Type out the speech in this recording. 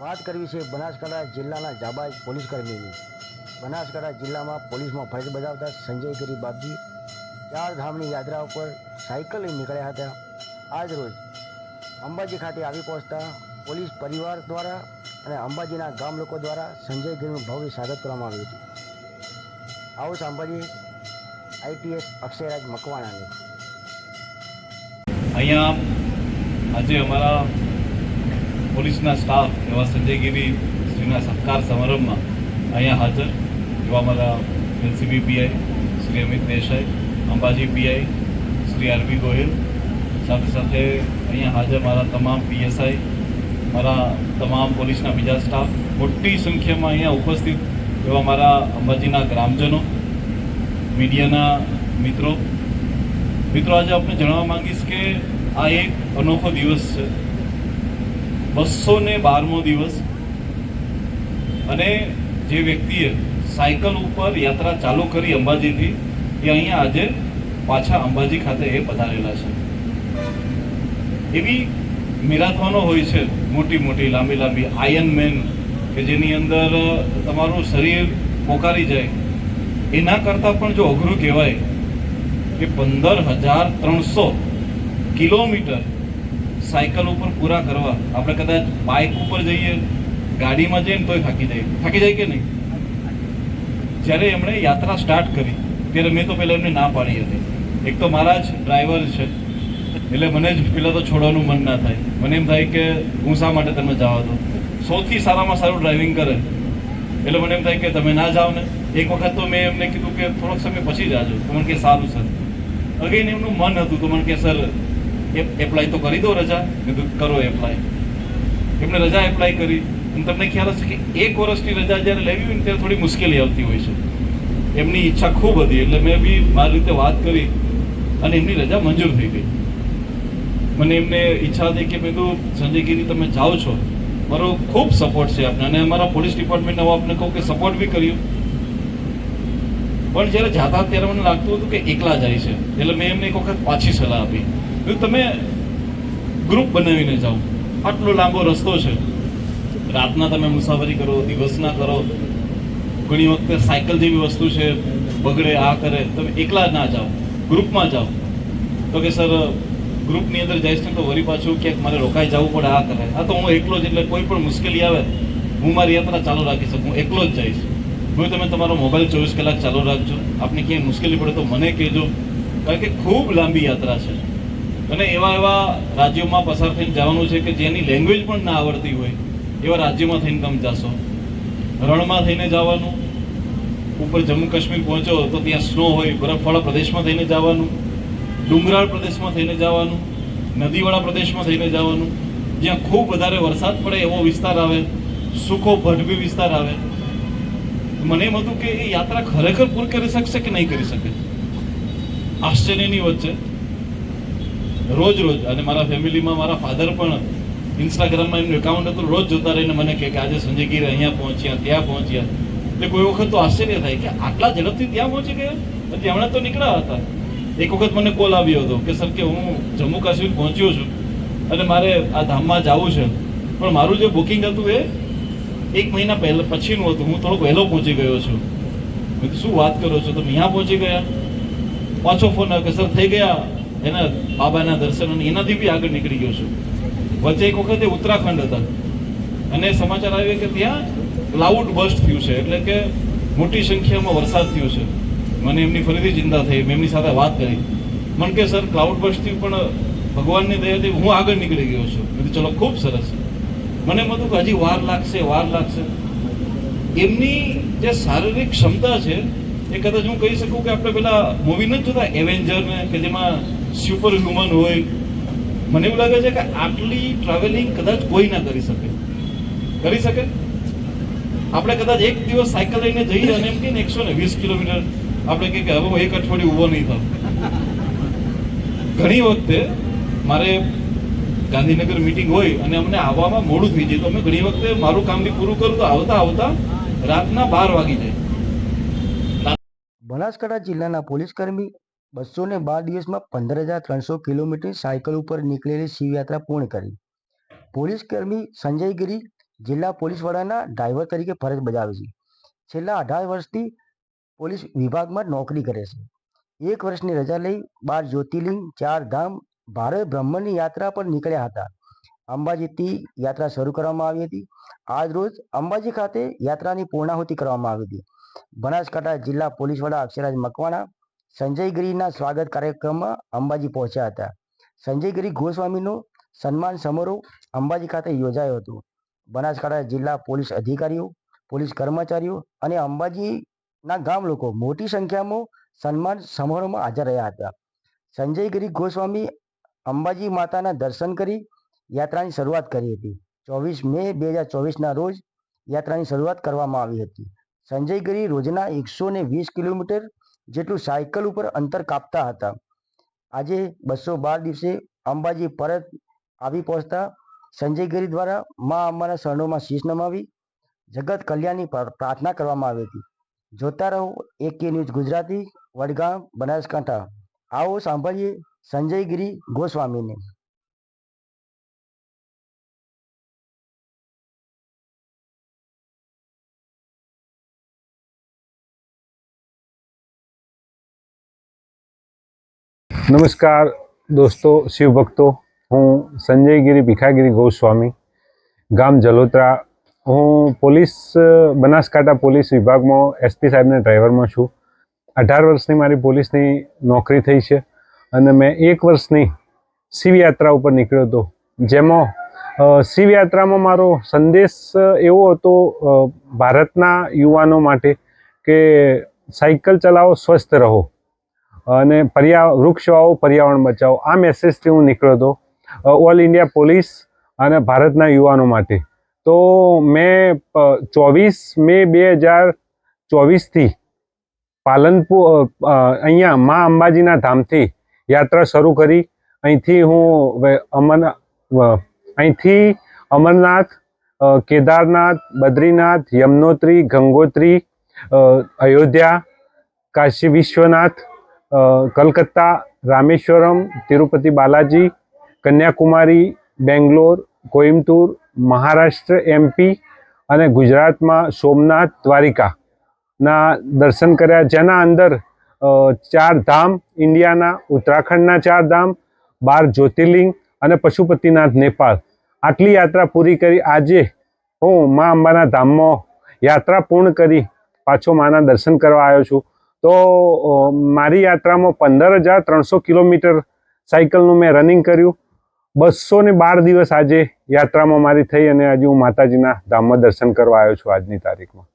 વાત કરવી છે બનાસકાંઠા જિલ્લાના જાબાજ પોલીસ કર્મીની. બનાસકાંઠા જિલ્લામાં પોલીસમાં ફરજ બજાવતા સંજય ગિરી બાપજી ચાર ધામની યાત્રા ઉપર સાયકલ લઈ નીકળ્યા હતા. આજ રોજ અંબાજી ખાતે આવી પહોંચતા પોલીસ પરિવાર દ્વારા અને અંબાજીના ગામ લોકો દ્વારા સંજય ગિરીનું ભવ્ય સ્વાગત કરવામાં આવ્યું હતું. આવો સાંભળીએ આઈપીએસ અક્ષયરાજ મકવાણાને. અહીંયા આજે અમારા પોલીસના સ્ટાફ એવા સંજયગીરી શ્રીના સત્કાર સમારંભમાં અહીંયા હાજર. એવા મારા NCB PI Shri Amit Desai, Ambaji PI Shri RB Gohil. સાથે સાથે અહીંયા હાજર મારા તમામ પીએસઆઈ, મારા તમામ પોલીસના બીજા સ્ટાફ. મોટી સંખ્યામાં અહીંયા ઉપસ્થિત એવા મારા અંબાજીના ગ્રામજનો, મીડિયાના મિત્રો. મિત્રો, આજે આપણે જણાવવા માંગીશ કે આ એક અનોખો દિવસ છે. બસો ને બારમો દિવસ અને જે વ્યક્તિએ સાયકલ ઉપર યાત્રા ચાલુ કરી અંબાજીથી, એ અહીંયા આજે પાછા અંબાજી ખાતે એ પધારેલા છે. એવી મેરાથોનો હોય છે મોટી મોટી લાંબી લાંબી આયન મેન કે જેની અંદર તમારું શરીર પોકારી જાય. એના કરતાં પણ જો અઘરું કહેવાય કે પંદર હજાર ત્રણસો કિલોમીટર સાયકલ ઉપર પૂરા કરવા. આપણે કદાચ બાઇક ઉપર જઈએ, ગાડીમાં જઈએ ને તોય થાકી જાય થાકી જાય કે નહીં? જ્યારે એમણે યાત્રા સ્ટાર્ટ કરી, ત્યારે મેં તો પહેલાં એમને ના પાડી હતી. એક તો મારા જ ડ્રાઈવર છે, એટલે મને જ પહેલાં તો છોડવાનું મન ના થાય. મને એમ થાય કે હું શા માટે તમે જાઓ તો સૌથી સારામાં સારું ડ્રાઇવિંગ કરે. એટલે મને એમ થાય કે તમે ના જાઓ ને. એક વખત તો મેં એમને કીધું કે થોડોક સમય પછી જાજો. તો મને કે સારું, સર. અગેન એમનું મન હતું તો મને કે, સર એપ્લાય તો કરી દો રજા. કીધું, કરો એપ્લાય એમણે રજા એપ્લાય કરી. તમને ખ્યાલ હશે કે એક વર્ષની રજા જ્યારે લેવી હોય ત્યારે થોડી મુશ્કેલી આવતી હોય છે. એમની ઈચ્છા ખૂબ હતી, એટલે મેં બી મારી રીતે વાત કરી અને એમની રજા મંજૂર થઈ ગઈ. મને એમને ઈચ્છા હતી કે મેં કીધું સંજયગીરી તમે જાઓ છો. મારો ખૂબ સપોર્ટ છે આપને અને અમારા પોલીસ ડિપાર્ટમેન્ટને હું આપને કહું કે સપોર્ટ બી કર્યું. પણ જ્યારે જાતા ત્યારે મને લાગતું હતું કે એકલા જાય છે. એટલે મેં એમને એક વખત પાછી સલાહ આપી. તમે ગ્રુપ બનાવીને જાઓ, આટલો લાંબો રસ્તો છે. રાતના તમે મુસાફરી કરો, દિવસના કરો, ઘણી વખતે સાયકલ જેવી વસ્તુ છે, બગડે, આ કરે, તમે એકલા ના જાઓ ગ્રુપમાં જાઓ. તો કે સર ગ્રુપની અંદર જઈશ ને તો વરી પાછું ક્યાંક મારે રોકાઈ જવું પડે, આ કરે. હા, તો હું એકલો જ એટલે કોઈ પણ મુશ્કેલી આવે, હું મારી યાત્રા ચાલુ રાખી શકું એકલો જ જઈશ. હું તમે તમારો મોબાઈલ ચોવીસ કલાક ચાલુ રાખજો. આપને ક્યાંય મુશ્કેલી પડે તો મને કહેજો. કારણ કે ખૂબ લાંબી યાત્રા છે. અને એવા એવા રાજ્યોમાં પસાર થઈને જવાનું છે કે જેની લેંગ્વેજ પણ ના આવડતી હોય, એવા રાજ્યોમાં થઈને તમે જાશો. રણમાં થઈને જવાનું, ઉપર જમ્મુ કાશ્મીર પહોંચો તો ત્યાં સ્નો હોય, બરફવાળા પ્રદેશમાં થઈને જવાનું, ડુંગરાળ પ્રદેશમાં થઈને જવાનું, નદીવાળા પ્રદેશમાં થઈને જવાનું. જ્યાં ખૂબ વધારે વરસાદ પડે એવો વિસ્તાર આવે સૂકો ભટભી વિસ્તાર આવે. મને એમ હતું કે એ યાત્રા ખરેખર પૂર કરી શકશે કે નહીં કરી શકે? આશ્ચર્યની વચ્ચે રોજ રોજ અને મારા ફેમિલીમાં મારા ફાધર પણ ઇન્સ્ટાગ્રામમાં એમનું એકાઉન્ટ હતું, રોજ જોતા રહીને મને કહે કે આજે સંજય ગીર અહીંયા પહોંચ્યા, ત્યાં પહોંચ્યા. એટલે કોઈ વખત તો આશ્ચર્ય થાય કે આટલા ઝડપથી ત્યાં પહોંચી ગયા? પછી હમણાં તો નીકળ્યા હતા. એક વખત મને કોલ આવ્યો હતો કે, સર, કે હું જમ્મુ કાશ્મીર પહોંચ્યો છું અને મારે આ ધામમાં જવું છે. પણ મારું જે બુકિંગ હતું એ એક મહિના પહેલા, પછીનું હતું. હું થોડોક વહેલો પહોંચી ગયો છું. મેં શું વાત કરો છો? તમે અહીંયા પહોંચી ગયા? પાછો ફોન આવ્યો કે, સર, થઈ ગયા. એના બાબાના દર્શન અને એનાથી બી આગળ નીકળી ગયો છું. વચ્ચે એક વખત ઉત્તરાખંડ હતા. અને સમાચાર આવ્યા કે ત્યાં ક્લાઉડ બસ્ટ થયું છે. એટલે કે મોટી સંખ્યામાં વરસાદ થયો છે. મને એમની ફરીથી ચિંતા થઈ. મેં એમની સાથે વાત કરી. મને કે, સર ક્લાઉડ બસ્ટ થયું, પણ ભગવાનની દયાથી હું આગળ નીકળી ગયો છું. મેં ચલો, ખૂબ સરસ. મને એમ હતું કે હજી વાર લાગશે વાર લાગશે. એમની જે શારીરિક ક્ષમતા છે, એ કદાચ હું કહી શકું કે આપણે પેલા મૂવી નથી જોતા એવેન્જર ને, કે જેમાં સુપર હ્યુમન હોય. મને એવું લાગે છે કે આટલી ટ્રાવેલિંગ કદાચ કોઈ ના કરી શકે. કરી શકે? આપણે કદાચ એક દિવસ સાયકલ લઈને જઈએ અને એમ કહીએ ને એકસો ને વીસ કિલોમીટર. આપણે કહીએ કે હવે એક અઠવાડિયું ઊભો નહીં થાવ ઘણી વખતે મારે ગાંધીનગર મીટિંગ હોય અને અમને આવવામાં મોડું થઈ જાય. તો અમે ઘણી વખતે મારું કામ બી પૂરું કરું તો આવતા આવતા રાતના બાર વાગી જાય. બનાસકાંઠા જિલ્લાના પોલીસકર્મી બસો ને બાર દિવસમાં પંદર હજાર ત્રણસો કિલોમીટર સાયકલ ઉપર નીકળેલી શિવયાત્રા પૂર્ણ કરી. પોલીસકર્મી સંજય ગિરી જિલ્લા પોલીસ વડાના ડ્રાઈવર તરીકે ફરજ બજાવે છે. છેલ્લા અઢાર વર્ષથી પોલીસ વિભાગમાં નોકરી કરે છે. એક વર્ષની રજા લઈ બાર જ્યોતિર્લિંગ, ચાર ધામ ભારત બ્રહ્મની યાત્રા પર નીકળ્યા હતા. અંબાજીથી યાત્રા શરૂ કરવામાં આવી હતી. આજ રોજ અંબાજી ખાતે યાત્રાની પૂર્ણાહુતિ કરવામાં આવી હતી. બનાસકાંઠા જિલ્લા પોલીસ વડા અક્ષરાજ મકવાણા સંજય ગિરીના સ્વાગત કાર્યક્રમમાં અંબાજી પહોંચ્યા હતા. સંજય ગિરી ગોસ્વામીનો સન્માન સમારોહ અંબાજી ખાતે યોજાયો હતો. બનાસકાંઠા જિલ્લા પોલીસ અધિકારીઓ, પોલીસ કર્મચારીઓ અને અંબાજીના ગામ લોકો મોટી સંખ્યામાં સન્માન સમારોહમાં હાજર રહ્યા હતા. સંજય ગિરી ગોસ્વામી અંબાજી માતાના દર્શન કરી યાત્રાની શરૂઆત કરી હતી. ચોવીસ મે બે હજાર ચોવીસના રોજ યાત્રાની શરૂઆત કરવામાં આવી હતી. સંજય ગિરી રોજના એકસો ને વીસ કિલોમીટર જેટલું સાયકલ ઉપર અંતર કાપતા હતા. આજે બસો બાર દિવસે અંબાજી પરત આવી પહોંચતા સંજય ગિરી દ્વારા મા અંબાના શરણોમાં શીશ નમાવી, જગત કલ્યાણની પ્રાર્થના કરવામાં આવી હતી. જોતા રહો એક કે ન્યૂઝ ગુજરાતી, વડગામ, બનાસકાંઠા. આવો સાંભળીએ સંજય ગિરી ગોસ્વામીને. નમસ્કાર દોસ્તો શિવ ભક્તો હું સંજયગીરી ભીખાગીરી ગોસ્વામી, ગામ જલોત્રા. હું પોલીસ, બનાસકાંઠા પોલીસ વિભાગમાં એસપી સાહેબના ડ્રાઈવરમાં છું. અઢાર વર્ષની મારી પોલીસની નોકરી થઈ છે અને મેં એક વર્ષની શિવયાત્રા ઉપર નીકળ્યો હતો. જેમાં શિવયાત્રામાં મારો સંદેશ એવો હતો ભારતના યુવાનો માટે કે સાયકલ ચલાવો, સ્વસ્થ રહો. અને પર્યા, વૃક્ષ વાવો, પર્યાવરણ બચાવો. આ મેસેજથી હું નીકળ્યો હતો. ઓલ ઇન્ડિયા પોલીસ અને ભારતના યુવાનો માટે. તો મેં ચોવીસ મે બે હજાર ચોવીસથી પાલનપુર અહીંયા મા અંબાજીના ધામથી યાત્રા શરૂ કરી. અહીંથી હું અમર અહીંથી અમરનાથ કેદારનાથ, બદ્રીનાથ, યમનોત્રી, ગંગોત્રી અયોધ્યા, કાશી વિશ્વનાથ કલકત્તા, રામેશ્વરમ, તિરુપતિ બાલાજી, કન્યાકુમારી, બેંગ્લોર, કોઇમ્બતુર, મહારાષ્ટ્ર એમપી અને ગુજરાતમાં સોમનાથ, દ્વારિકા ના દર્શન કર્યા. જેના અંદર ચાર ધામ ઇન્ડિયાના, ઉત્તરાખંડના ચાર ધામ, બાર જ્યોતિર્લિંગ અને પશુપતિનાથ, નેપાળ. આટલી યાત્રા પૂરી કરી. આજે હું મા અંબાના ધામમાં યાત્રા પૂર્ણ કરી પાછો માના દર્શન કરવા આવ્યો છું. તો મારી યાત્રામાં પંદર હજાર ત્રણસો કિલોમીટર સાયકલનું મેં રનિંગ કર્યું. બસો ને બાર દિવસ આજે યાત્રામાં મારી થઈ અને આજે હું માતાજીના ધામમાં દર્શન કરવા આવ્યો છું આજની તારીખમાં.